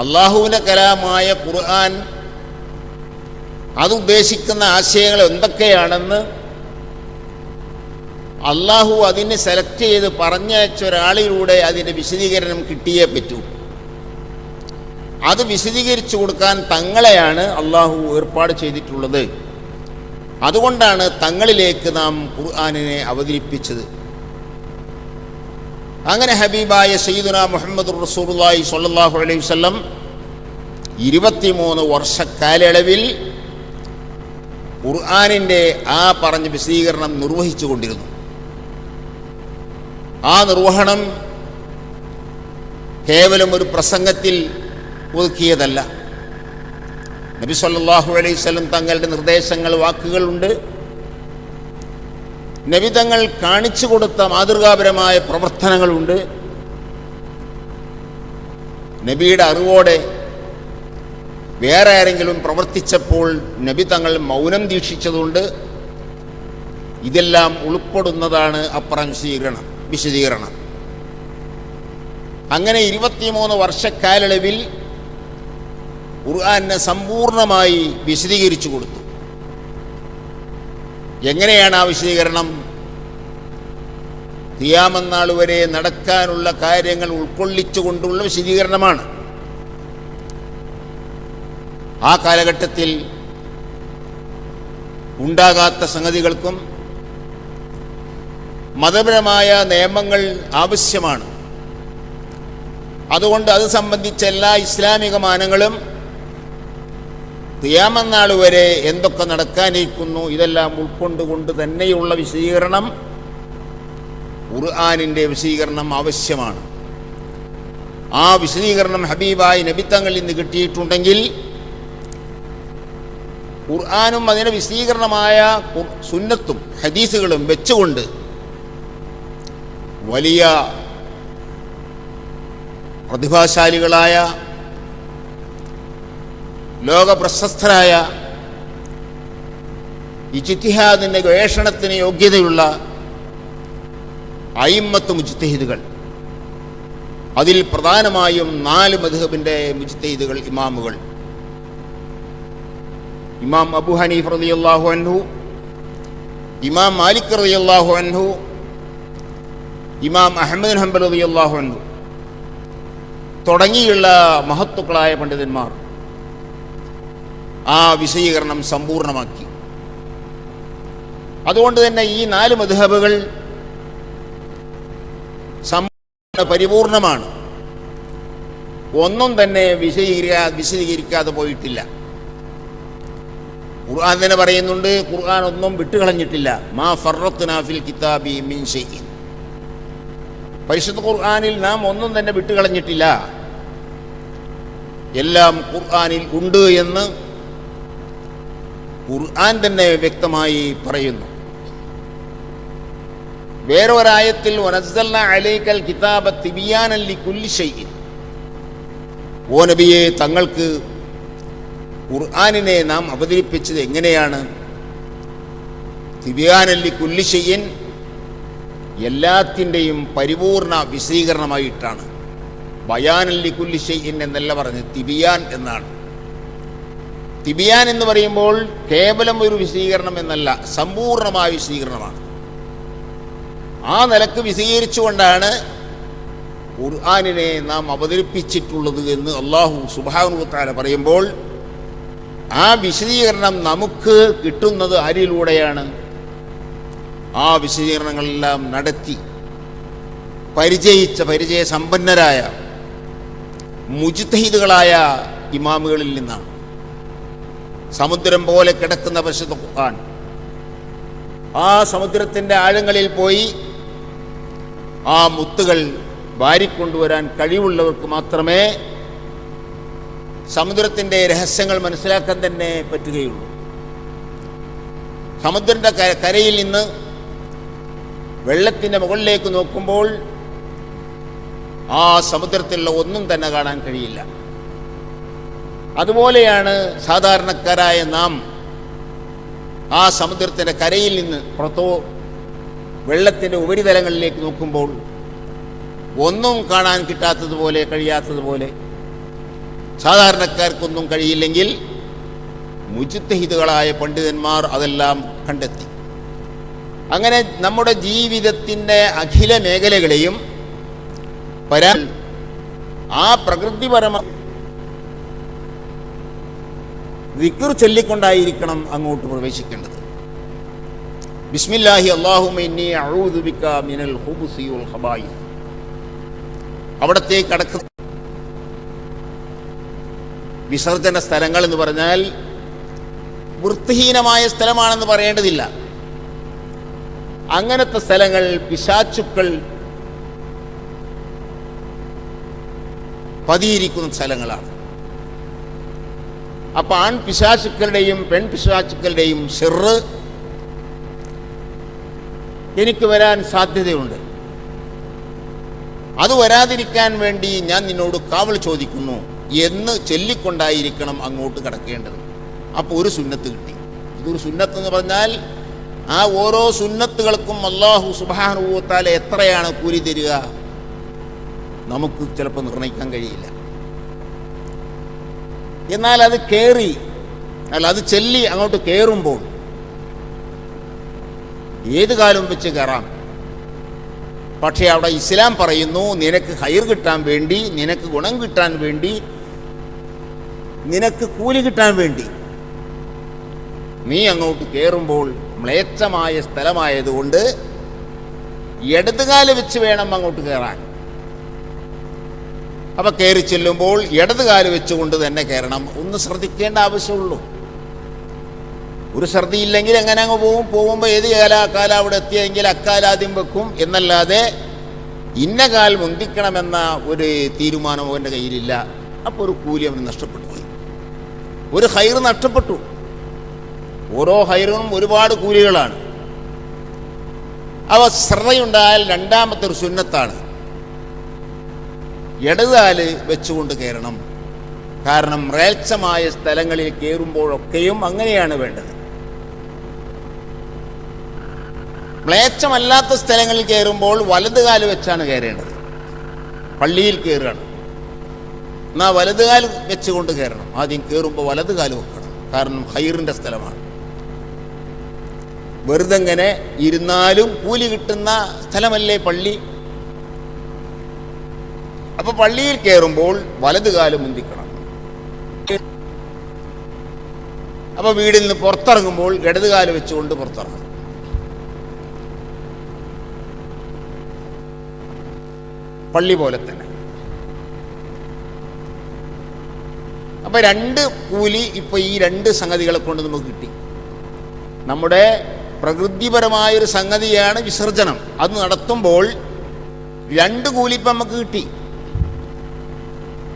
അള്ളാഹുവിന്റെ കലാമായ ഖുർആൻ അതുദ്ദേശിക്കുന്ന ആശയങ്ങൾ എന്തൊക്കെയാണെന്ന് അള്ളാഹു അതിനെ സെലക്ട് ചെയ്ത് പറഞ്ഞയച്ച ഒരാളിലൂടെ അതിന്റെ വിശദീകരണം കിട്ടിയേ പറ്റൂ. അത് വിശദീകരിച്ചു കൊടുക്കാൻ തങ്ങളെയാണ് അള്ളാഹു ഏർപ്പാട് ചെയ്തിട്ടുള്ളത്. അതുകൊണ്ടാണ് തങ്ങളിലേക്ക് നാം ഖുർആാനിനെ അവതരിപ്പിച്ചത്. അങ്ങനെ ഹബീബായ സയ്യിദുന മുഹമ്മദ് റസൂലുള്ളാഹി സ്വല്ലല്ലാഹു അലൈഹി വല്ലം ഇരുപത്തിമൂന്ന് വർഷ കാലയളവിൽ ഖുർആാനിന്റെ ആ പറഞ്ഞ വിശദീകരണം നിർവഹിച്ചു കൊണ്ടിരുന്നു. ആ നിർവഹണം കേവലം ഒരു പ്രസംഗത്തിൽ ഒതുക്കിയതല്ല. നബി സല്ലാഹു അലൈഹി വസല്ലം തങ്ങളുടെ നിർദ്ദേശങ്ങൾ വാക്കുകളുണ്ട് നബി തങ്ങൾ കാണിച്ചു കൊടുത്ത മാതൃകാപരമായ പ്രവർത്തനങ്ങളുണ്ട്. നബിയുടെ അറിവോടെ വേറെ ആരെങ്കിലും പ്രവർത്തിച്ചപ്പോൾ നബി തങ്ങൾ മൗനം ദീക്ഷിച്ചതുകൊണ്ട് ഇതെല്ലാം ഉൾപ്പെടുന്നതാണ് അപ്പുറം സ്വീകരണം വിശദീകരണം. അങ്ങനെ ഇരുപത്തിമൂന്ന് വർഷക്കാലയളവിൽ ഖുർആാനെ സമ്പൂർണമായി വിശദീകരിച്ചു കൊടുത്തു. എങ്ങനെയാണ് ആ വിശദീകരണം? തിയാമന്നാൾ വരെ നടക്കാനുള്ള കാര്യങ്ങൾ ഉൾക്കൊള്ളിച്ചുകൊണ്ടുള്ള വിശദീകരണമാണ്. ആ കാലഘട്ടത്തിൽ ഉണ്ടാകാത്ത സംഗതികൾക്കും മതപരമായ നിയമങ്ങൾ ആവശ്യമാണ്. അതുകൊണ്ട് അത് സംബന്ധിച്ച എല്ലാ ഇസ്ലാമിക മാനങ്ങളും തിയാമന്നാൾ വരെ എന്തൊക്കെ നടക്കാനിരിക്കുന്നു ഇതെല്ലാം ഉൾക്കൊണ്ടുകൊണ്ട് തന്നെയുള്ള വിശദീകരണം ഖുർആാനിന്റെ വിശദീകരണം ആവശ്യമാണ്. ആ വിശദീകരണം ഹബീബായി നബിത്തങ്ങളിൽ നിന്ന് കിട്ടിയിട്ടുണ്ടെങ്കിൽ ഖുർആാനും അതിന്റെ വിശദീകരണമായ സുന്നത്തും ഹദീസുകളും വെച്ചുകൊണ്ട് വലിയ പ്രതിഭാശാലികളായ ലോകപ്രശസ്തരായ ഇജിത്തിഹാദിന്റെ ഗവേഷണത്തിന് യോഗ്യതയുള്ള അയിമ്മത്ത് മുജിത്തഹിദുകൾ അതിൽ പ്രധാനമായും നാല് മധുഹബിന്റെ മുജിത്തഹിദുകൾ ഇമാമുകൾ. ഇമാം അബു ഹനീഫ് റളിയല്ലാഹു അൻഹു ഇമാം മാലിക് റളിയല്ലാഹു അൻഹു ഇമാം അഹമ്മദ് ഹംബൽ റളിയല്ലാഹു അൻഹു തുടങ്ങിയുള്ള മഹത്തുക്കളായ പണ്ഡിതന്മാർ. ആ വിശദീകരണം സമ്പൂർണമാക്കി. അതുകൊണ്ട് തന്നെ ഈ നാല് മധുഹബുകൾ സമ്പൂർണ പരിപൂർണമാണ്. ഒന്നും തന്നെ വിശദീകരിക്കാ വിശദീകരിക്കാതെ പോയിട്ടില്ല. ഖുർആൻ തന്നെ പറയുന്നുണ്ട് ഖുർആൻ ഒന്നും വിട്ടുകളഞ്ഞിട്ടില്ല. മാ ഫറത്ത് നാഫിൽ കിതാബി മിൻ ഷൈഇൻ. പരിശുദ്ധ ഖുർആനിൽ നാം ഒന്നും തന്നെ വിട്ടുകളഞ്ഞിട്ടില്ല. എല്ലാം ഖുർആനിൽ ഉണ്ട് എന്ന് ഖുർആൻ തന്നെ വ്യക്തമായി പറയുന്നു. വേറൊരായത്തിൽ ഓനബിയെ കിതാബ ഓ തങ്ങൾക്ക് ഖുർആാനിനെ നാം അവതരിപ്പിച്ചത് എങ്ങനെയാണ്? തിബിയാനല്ലി കുല്ലിശയ്യൻ എല്ലാത്തിന്റെയും പരിപൂർണ വിശദീകരണമായിട്ടാണ്. ബയാനല്ലി കുല്ലിശയ്യൻ എന്നല്ല പറഞ്ഞ് തിബിയാൻ എന്നാണ്. തിബിയാൻ എന്ന് പറയുമ്പോൾ കേവലം ഒരു വിശദീകരണം എന്നല്ല സമ്പൂർണമായ വിശദീകരണമാണ്. ആ നിലയ്ക്ക് വിശദീകരിച്ചുകൊണ്ടാണ് ഖുർആാനിനെ നാം അവതരിപ്പിച്ചിട്ടുള്ളത് എന്ന് അള്ളാഹു സുബാനുത്താല പറയുമ്പോൾ ആ വിശദീകരണം നമുക്ക് കിട്ടുന്നത് ആരിലൂടെയാണ്? ആ വിശദീകരണങ്ങളെല്ലാം നടത്തി പരിചയിച്ച പരിചയ സമ്പന്നരായ മുജിത്തഹിദുകളായ ഇമാമുകളിൽ നിന്നാണ്. സമുദ്രം പോലെ കിടക്കുന്ന പരിശുദ്ധ ഖുർആൻ. ആ സമുദ്രത്തിന്റെ ആഴങ്ങളിൽ പോയി ആ മുത്തുകൾ വാരിക്കൊണ്ടുവരാൻ കഴിവുള്ളവർക്ക് മാത്രമേ സമുദ്രത്തിന്റെ രഹസ്യങ്ങൾ മനസ്സിലാക്കാൻ തന്നെ പറ്റുകയുള്ളൂ. സമുദ്രന്റെ കരയിൽ നിന്ന് വെള്ളത്തിന്റെ മുകളിലേക്ക് നോക്കുമ്പോൾ ആ സമുദ്രത്തിലുള്ള ഒന്നും തന്നെ കാണാൻ കഴിയില്ല. അതുപോലെയാണ് സാധാരണക്കാരായ നാം ആ സമുദ്രത്തിന്റെ കരയിൽ നിന്ന് പുറത്തോ വെള്ളത്തിന്റെ ഉപരിതലങ്ങളിലേക്ക് നോക്കുമ്പോൾ ഒന്നും കാണാൻ കിട്ടാത്തതുപോലെ കഴിയാത്തതുപോലെ സാധാരണക്കാർക്കൊന്നും കഴിയില്ലെങ്കിൽ മുജിത്തഹിതുകളായ പണ്ഡിതന്മാർ അതെല്ലാം കണ്ടെത്തി. അങ്ങനെ നമ്മുടെ ജീവിതത്തിന്റെ അഖില മേഖലകളെയും പരാ ആ പ്രകൃതിപരമായ വിക്ർ ചൊല്ലിക്കൊണ്ടായിരിക്കണം അങ്ങോട്ട് പ്രവേശിക്കേണ്ടത്. ബിസ്മില്ലാഹി അള്ളാഹുമിന്നി അവിടത്തെ കടക്കുന്ന വിസർജന സ്ഥലങ്ങൾ എന്ന് പറഞ്ഞാൽ വൃത്തിഹീനമായ സ്ഥലമാണെന്ന് പറയേണ്ടതില്ല. അങ്ങനത്തെ സ്ഥലങ്ങൾ പിശാച്ചുക്കൾ പതിയിരിക്കുന്ന സ്ഥലങ്ങളാണ്. അപ്പൊ ആൺ പിശാചുക്കളുടെയും പെൺ പിശാചുക്കളുടെയും ഷെറ് എനിക്ക് വരാൻ സാധ്യതയുണ്ട്. അത് വരാതിരിക്കാൻ വേണ്ടി ഞാൻ നിന്നോട് കാവൽ ചോദിക്കുന്നു എന്ന് ചൊല്ലിക്കൊണ്ടായിരിക്കണം അങ്ങോട്ട് കടക്കേണ്ടത്. അപ്പോൾ ഒരു സുന്നത്ത് കിട്ടി. ഇതൊരു സുന്നത്ത് എന്ന് പറഞ്ഞാൽ ആ ഓരോ സുന്നത്തുകൾക്കും അള്ളാഹു സുബാനുഭവത്താൽ എത്രയാണ് കൂലി തരിക? നമുക്ക് ചിലപ്പോൾ നിർണയിക്കാൻ കഴിയില്ല. എന്നാൽ അത് കയറി അല്ല അത് ചെല്ലി അങ്ങോട്ട് കയറുമ്പോൾ ഏത് കാലം വെച്ച് കയറാം പക്ഷേ അവിടെ ഇസ്ലാം പറയുന്നു നിനക്ക് ഹൈർ കിട്ടാൻ വേണ്ടി നിനക്ക് ഗുണം കിട്ടാൻ വേണ്ടി നിനക്ക് കൂലി കിട്ടാൻ വേണ്ടി. നീ അങ്ങോട്ട് കയറുമ്പോൾ മ്ലേച്ഛമായ സ്ഥലമായതുകൊണ്ട് ഇടതുകാൽ വെച്ച് വേണം അങ്ങോട്ട് കയറാൻ അപ്പൊ കയറി ചെല്ലുമ്പോൾ ഇടത് കാൽ വെച്ചുകൊണ്ട് തന്നെ കയറണം ഒന്ന് ശ്രദ്ധിക്കേണ്ട ആവശ്യമുള്ളൂ. ഒരു ശ്രദ്ധയില്ലെങ്കിൽ എങ്ങനെ അങ്ങ് പോകും പോകുമ്പോൾ ഏത് കാല? കാല അവിടെ എത്തിയെങ്കിൽ അക്കാലാദ്യം വെക്കും. എന്നല്ലാതെ ഇന്ന കാൽ മുന്തിക്കണമെന്ന ഒരു തീരുമാനം അവന്റെ കയ്യിലില്ല. അപ്പോൾ ഒരു കൂലി അവന് നഷ്ടപ്പെട്ടു പോയി. ഒരു ഹൈർ നഷ്ടപ്പെട്ടു. ഓരോ ഹൈറും ഒരുപാട് കൂലികളാണ്. അവ ശ്രദ്ധയുണ്ടായാൽ രണ്ടാമത്തെ ഒരു സുന്നത്താണ്. ഇടതുകാൽ വെച്ചുകൊണ്ട് കയറണം. കാരണം റേച്ചമായ സ്ഥലങ്ങളിൽ കയറുമ്പോഴൊക്കെയും അങ്ങനെയാണ് വേണ്ടത്. മ്ലേച്ഛമല്ലാത്ത സ്ഥലങ്ങളിൽ കയറുമ്പോൾ വലതുകാൽ വെച്ചാണ് കയറേണ്ടത്. പള്ളിയിൽ കയറുകയാണ്. എന്നാ വലതുകാൽ വെച്ചുകൊണ്ട് കയറണം. ആദ്യം കയറുമ്പോൾ വലതുകാൽ വെക്കണം. കാരണം ഹൈറിന്റെ സ്ഥലമാണ്. വെറുതെങ്ങനെ ഇരുന്നാലും കൂലി കിട്ടുന്ന സ്ഥലമല്ലേ പള്ളി? അപ്പൊ പള്ളിയിൽ കയറുമ്പോൾ വലതുകാൽ മുന്തിക്കണം അപ്പൊ വീടിൽ നിന്ന് പുറത്തിറങ്ങുമ്പോൾ ഇടതുകാൽ വെച്ചുകൊണ്ട് പുറത്തിറങ്ങും പള്ളി പോലെ തന്നെ. അപ്പൊ രണ്ട് കൂലി ഇപ്പൊ ഈ രണ്ട് സംഗതികളെ കൊണ്ട് നമുക്ക് കിട്ടി. നമ്മുടെ പ്രകൃതിപരമായൊരു സംഗതിയാണ് വിസർജനം അത് നടത്തുമ്പോൾ രണ്ട് കൂലി ഇപ്പം നമുക്ക് കിട്ടി.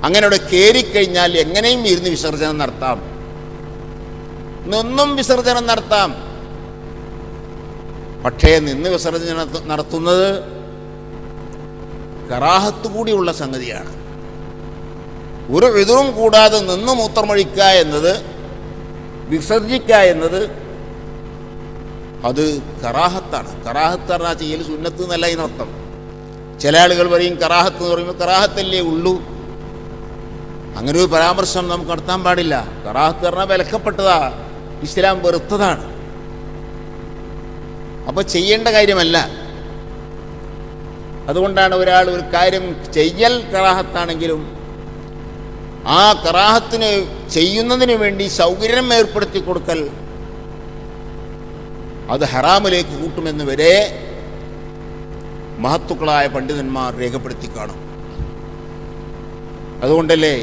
അങ്ങനെ അവിടെ കയറിക്കഴിഞ്ഞാൽ എങ്ങനെയും ഇരുന്ന് വിസർജനം നടത്താം. നിന്നും വിസർജനം നടത്താം. പക്ഷേ നിന്ന് വിസർജനം നടത്ത- നടത്തുന്നത് കറാഹത്ത് കൂടിയുള്ള സംഗതിയാണ്. ഒരു വിതുറും കൂടാതെ നിന്ന് മൂത്രമൊഴിക്കുക എന്നത് വിസർജിക്കുക എന്നത് അത് കറാഹത്താണ്. കറാഹത്ത് പറഞ്ഞാൽ ചെയ്യൽ സുന്നത്ത് എന്നല്ല ഇതിനർത്ഥം ചില ആളുകൾ പറയും കറാഹത്ത് എന്ന് പറയുമ്പോൾ കറാഹത്തല്ലേ ഉള്ളൂ. അങ്ങനെ ഒരു പരാമർശം നമുക്ക് നടത്താൻ പാടില്ല. കറാഹത്ത് പറഞ്ഞാൽ വിലക്കപ്പെട്ടതാ. ഇസ്ലാം വെറുത്തതാണ്. അപ്പോൾ ചെയ്യേണ്ട കാര്യമല്ല. അതുകൊണ്ടാണ് ഒരാൾ ഒരു കാര്യം ചെയ്യൽ കറാഹത്താണെങ്കിലും ആ കറാഹത്തിന് ചെയ്യുന്നതിന് വേണ്ടി സൗകര്യം ഏർപ്പെടുത്തി കൊടുക്കൽ അത് ഹറാമിലേക്ക് കൂട്ടുമെന്ന് വരെ മഹത്തുക്കളായ പണ്ഡിതന്മാർ രേഖപ്പെടുത്തി കാണും. അതുകൊണ്ടല്ലേ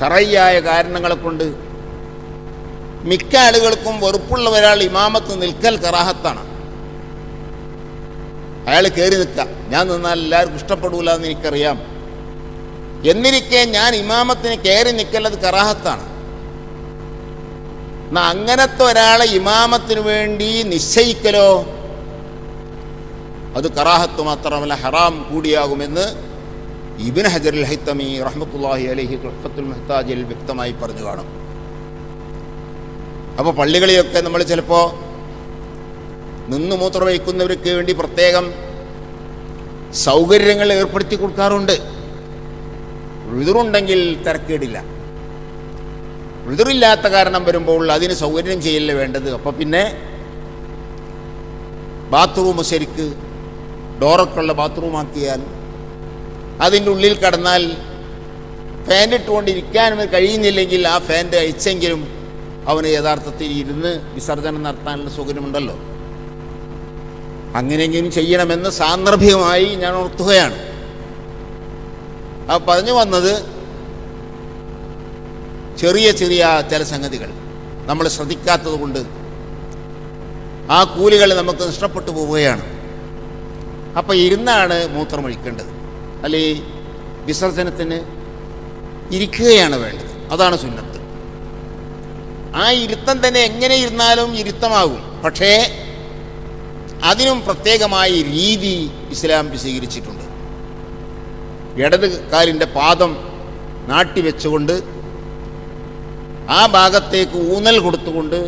ഷറയ്യായ കാരണങ്ങളെ കൊണ്ട് മിക്ക ആളുകൾക്കും വെറുപ്പുള്ള ഒരാൾ ഇമാമത്ത് നിൽക്കൽ കറാഹത്താണ്. അയാൾ കയറി നിൽക്കുക. ഞാൻ നിന്നാൽ എല്ലാവർക്കും ഇഷ്ടപ്പെടൂല എന്ന് എനിക്കറിയാം. എന്നിരിക്കെ ഞാൻ ഇമാമത്തിന് കയറി നിൽക്കലത് കറാഹത്താണ്. എന്നാ അങ്ങനത്തെ ഒരാളെ ഇമാമത്തിന് വേണ്ടി നിശ്ചയിക്കലോ? അത് കറാഹത്ത് മാത്രമല്ല ഹറാം കൂടിയാകുമെന്ന് ഇബിൻ ഹജർ അൽ ഹൈത്തമി റഹ്മത്തുല്ലാഹി അലഹി തുഹഫത്തുൽ മെഹ്താജിൽ വ്യക്തമായി പറഞ്ഞു കാണും. അപ്പോൾ പള്ളികളിലൊക്കെ നമ്മൾ ചിലപ്പോൾ നിന്ന് മൂത്രം വയ്ക്കുന്നവർക്ക് വേണ്ടി പ്രത്യേകം സൗകര്യങ്ങൾ ഏർപ്പെടുത്തി കൊടുക്കാറുണ്ട്. ഉഴുതുറുണ്ടെങ്കിൽ തിരക്കേടില്ല. ഉഴുതുറില്ലാത്ത കാരണം വരുമ്പോൾ അതിന് സൗകര്യം ചെയ്യല്ല വേണ്ടത്? അപ്പോൾ പിന്നെ ബാത്റൂം ശരിക്ക് ഡോറൊക്കെയുള്ള ബാത്റൂമാക്കിയാൽ അതിന്റെ ഉള്ളിൽ കടന്നാൽ ഫാൻ ഇട്ടുകൊണ്ടിരിക്കാൻ കഴിയുന്നില്ലെങ്കിൽ ആ ഫാന്റെ അയച്ചെങ്കിലും അവന് യഥാർത്ഥത്തിൽ ഇരുന്ന് വിസർജനം നടത്താനുള്ള സൗകര്യമുണ്ടല്ലോ. അങ്ങനെയെങ്കിലും ചെയ്യണമെന്ന് സാന്ദർഭികമായി ഞാൻ ഉണർത്തുകയാണ് ആ പറഞ്ഞു വന്നത് ചെറിയ ചെറിയ ചില സംഗതികൾ. നമ്മൾ ശ്രദ്ധിക്കാത്തത് കൊണ്ട് ആ കൂലികൾ നമുക്ക് നഷ്ടപ്പെട്ടു പോവുകയാണ്. അപ്പം ഇരുന്നാണ് മൂത്രമൊഴിക്കേണ്ടത് അല്ലെ വിസർജനത്തിന് ഇരിക്കുകയാണ് വേണ്ടത്. അതാണ് സുന്നത്ത്. ആ ഇരുത്തം തന്നെ എങ്ങനെ ഇരുന്നാലും ഇരുത്തമാകും. പക്ഷേ അതിനും പ്രത്യേകമായി രീതി ഇസ്ലാം സ്വീകരിച്ചിട്ടുണ്ട് ഇടത് കാലിന്റെ പാദം നാട്ടിവെച്ചുകൊണ്ട് ആ ഭാഗത്തേക്ക് ഊന്നൽ കൊടുത്തുകൊണ്ട്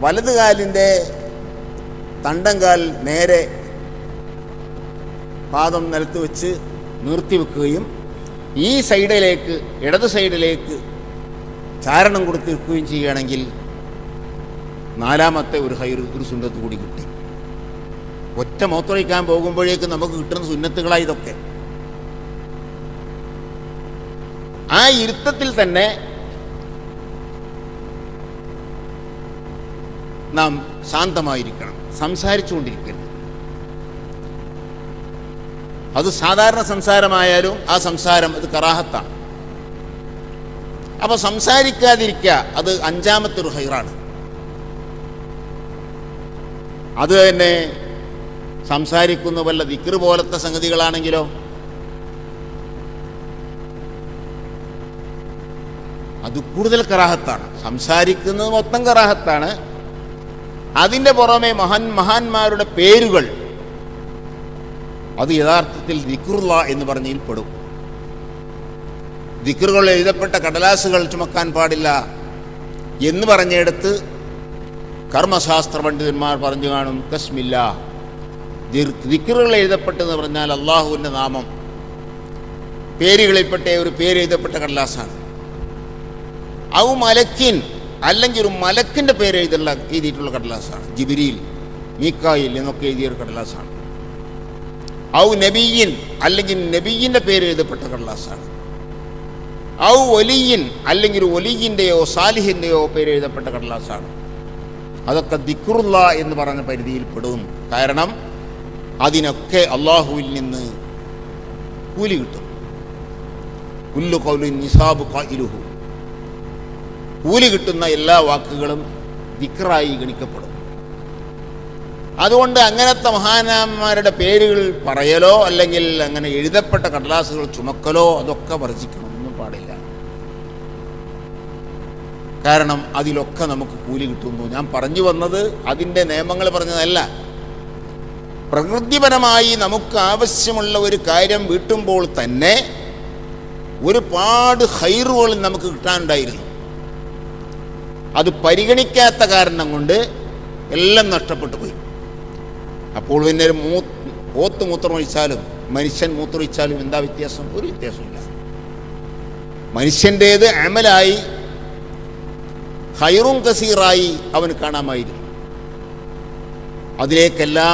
വലതുകാലിന്റെ തണ്ടങ്കാൽ നേരെ പാദം നിലത്ത് വെച്ച് നിർത്തി വെക്കുകയും ഈ സൈഡിലേക്ക് ഇടത് സൈഡിലേക്ക് ചാരണം കൊടുത്ത് വെക്കുകയും ചെയ്യുകയാണെങ്കിൽ നാലാമത്തെ ഒരു ഹൈർ ഒരു സുന്നത്ത് കൂടി കിട്ടി. ഒറ്റ മൂത്രയിക്കാൻ പോകുമ്പോഴേക്ക് നമുക്ക് കിട്ടുന്ന സുന്നത്തുകളായി ഇതൊക്കെ. ആ ഇരുത്തത്തിൽ തന്നെ നാം ശാന്തമായിരിക്കണം. സംസാരിച്ചുകൊണ്ടിരിക്കരുത് അത് സാധാരണ സംസാരമായാലും ആ സംസാരം അത് കറാഹത്താണ്. അപ്പൊ സംസാരിക്കാതിരിക്കുക അത് അഞ്ചാമത്തെ ഒരു ഹൈറാണ്. അത് തന്നെ സംസാരിക്കുന്ന വല്ല ദിക്റ് പോലത്തെ സംഗതികളാണെങ്കിലോ? അത് കൂടുതൽ കറാഹത്താണ്. സംസാരിക്കുന്നത് മൊത്തം കറാഹത്താണ്. അതിന്റെ പുറമെ മഹാൻ മഹാന്മാരുടെ പേരുകൾ അത് യഥാർത്ഥത്തിൽ ദിക്റുള്ള എന്ന് പറഞ്ഞതിൽ പെടും. ദിക്റുകൾ എഴുതപ്പെട്ട കടലാസുകൾ ചുമക്കാൻ പാടില്ല എന്ന് പറഞ്ഞെടുത്ത് കർമ്മശാസ്ത്ര പണ്ഡിതന്മാർ പറഞ്ഞു കാണും കസ്മില്ല ദിക്റുകൾ എഴുതപ്പെട്ടെന്ന് പറഞ്ഞാൽ അള്ളാഹുവിന്റെ നാമം. പേരുകളിൽപ്പെട്ട ഒരു പേര് എഴുതപ്പെട്ട കടലാസാണ്. ഔ മലക്കിൻ അല്ലെങ്കിൽ ഒരു മലക്കിന്റെ പേര് എഴുതിയിട്ടുള്ള കടലാസാണ്. ജിബിരിയിൽ മീക്കായിൽ എന്നൊക്കെ എഴുതിയൊരു കടലാസാണ്. ഔ നബിയിൻ അല്ലെങ്കിൽ നബിയിന്റെ പേര് എഴുതപ്പെട്ട കടലാസാണ് ഔ ഒലിയിൻ അല്ലെങ്കിൽ ഒലിയിന്റെയോ സാലിഹിന്റെയോ പേര് എഴുതപ്പെട്ട കടലാസാണ് അതൊക്കെ ദിക്റുള്ള എന്ന് പറഞ്ഞ പരിധിയിൽ പെടും കാരണം അതിനൊക്കെ അള്ളാഹുവിൽ നിന്ന് കൂലി കിട്ടും. കുല്ലു കൗലു നിസാബ് കൂലി കിട്ടുന്ന എല്ലാ വാക്കുകളും ദിക്റായി ഗണിക്കപ്പെടും. അതുകൊണ്ട് അങ്ങനത്തെ മഹാനാന്മാരുടെ പേരുകൾ പറയലോ അല്ലെങ്കിൽ അങ്ങനെ എഴുതപ്പെട്ട കടലാസുകൾ ചുമക്കലോ അതൊക്കെ വർജിക്കണമെന്നും പാടില്ല. കാരണം അതിലൊക്കെ നമുക്ക് കൂലി കിട്ടുന്നു. ഞാൻ പറഞ്ഞു വന്നത് അതിന്റെ നിയമങ്ങൾ പറഞ്ഞതല്ല. പ്രകൃതിപരമായി നമുക്ക് ആവശ്യമുള്ള ഒരു കാര്യം വീട്ടുമ്പോൾ തന്നെ ഒരുപാട് ഹൈറുകൾ നമുക്ക് കിട്ടാനുണ്ടായിരുന്നു. അത് പരിഗണിക്കാത്ത കാരണം കൊണ്ട് എല്ലാം നഷ്ടപ്പെട്ടു പോയി. അപ്പോൾ പിന്നെ മൂ പോത്ത് മൂത്രമൊഴിച്ചാലും മനുഷ്യൻ മൂത്രമൊഴിച്ചാലും എന്താ വ്യത്യാസം? ഒരു വ്യത്യാസമില്ല മനുഷ്യന്റേത് അമലായി ഹൈറും കസീറായി അവന് കാണാമായിരുന്നു. അതിലേക്കെല്ലാം